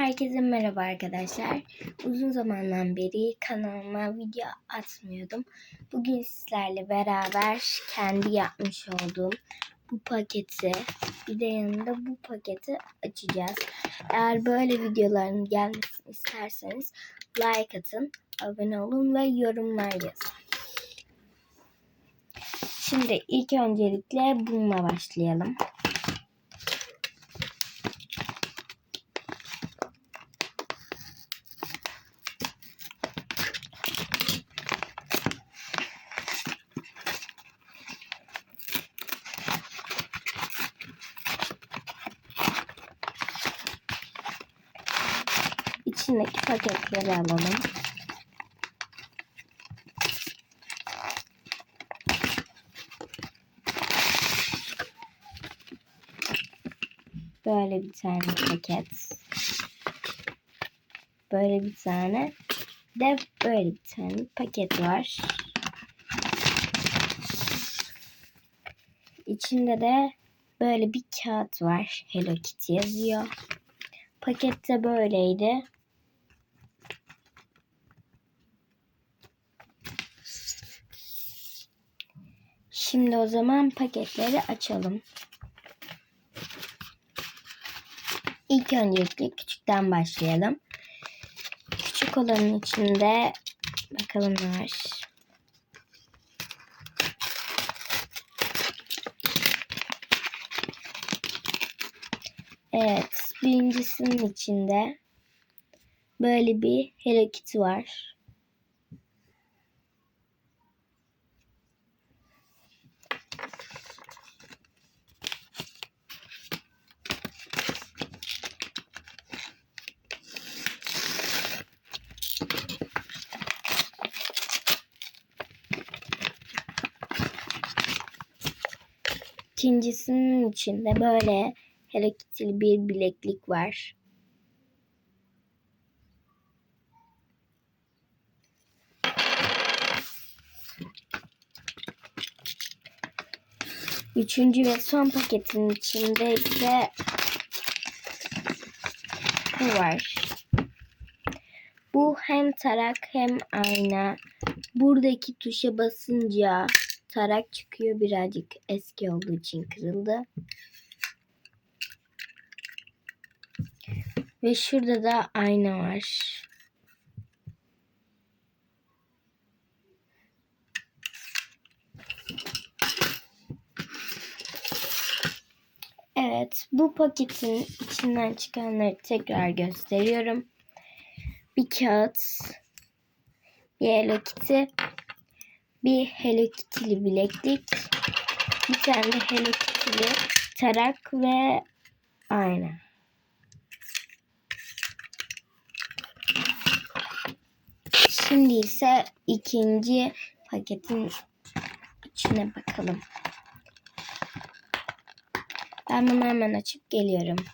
Herkese merhaba arkadaşlar. Uzun zamandan beri kanalıma video atmıyordum. Bugün sizlerle beraber kendi yapmış olduğum bu paketi bir de yanında bu paketi açacağız. Eğer böyle videoların gelmesini isterseniz like atın, abone olun ve yorumlar yazın. Şimdi ilk öncelikle bununla başlayalım. İçindeki paketleri alalım. Böyle bir tane paket. Böyle bir tane de böyle bir tane paket var. İçinde de böyle bir kağıt var. Hello Kitty yazıyor. Pakette böyleydi. Şimdi o zaman paketleri açalım. İlk öncelikle küçükten başlayalım. Küçük olanın içinde bakalım ne var. Evet, birincisinin içinde böyle bir Hello Kitty var. İkincisinin içinde böyle Hello Kitty'li bir bileklik var. Üçüncü ve son paketin içinde ise bu var. Bu hem tarak hem ayna. Buradaki tuşa basınca tarak çıkıyor. Birazcık eski olduğu için kırıldı. Ve şurada da ayna var. Evet, bu paketin içinden çıkanları tekrar gösteriyorum. Bir kağıt, bir Kitty, bir Hello Kitty'li bileklik, bir tane de Hello Kitty'li tarak ve ayna. Şimdi ise ikinci paketin içine bakalım. Ben bunu hemen açıp geliyorum.